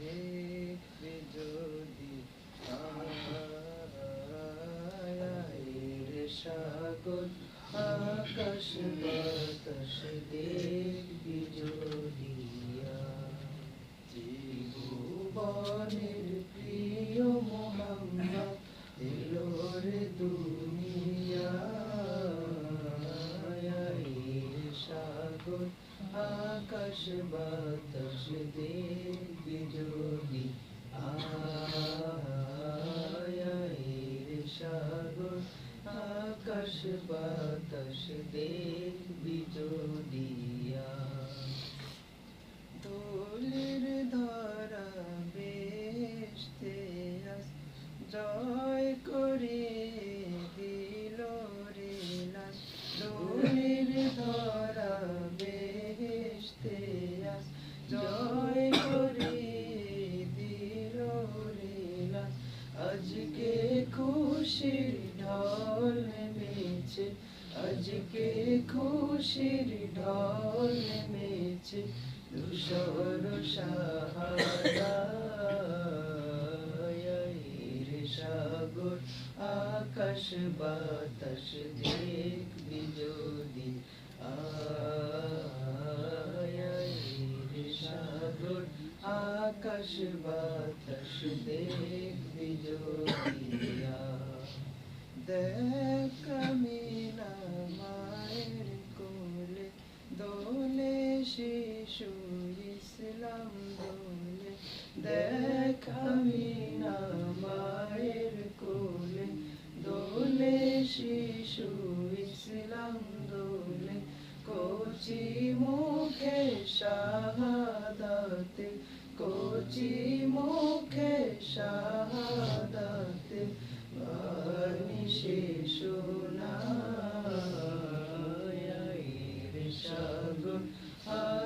দেখবে যদি সাগর আকাশ বাতাস দেখবি যদি ত্রিভুবনের প্রিয় মোহাম্মদ এলোর দুনিয়া সাগর আকাশ বাতাস দেখবি যদি আয়ের সাগর আকাশ বাতাস দেখবি খুশির ঢল নেমেছে, আজকে খুশির ঢল নেমেছে সাহায্যের সাগর, আকাশ বাতাস দেখবি যদি। সাগর, আকাশ বাতাস দেখবি যদি। দেখ মিনা মায়ের কোলে দোলে শিশু ইসলাম দোলে দেখ মিনা মায়ের কোলে দোলে শিশু ইসলাম দোলে কোচি মুখে শাহাদাতে, কোচি মুখে শাহাদাতে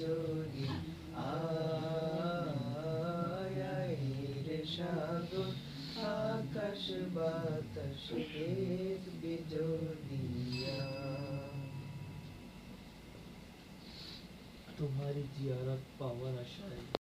যদি আয়ের সাগর আকাশ বাতাস দেখবি জোরিয়া তোমারি জিয়ারত পাওয়ার আশায়।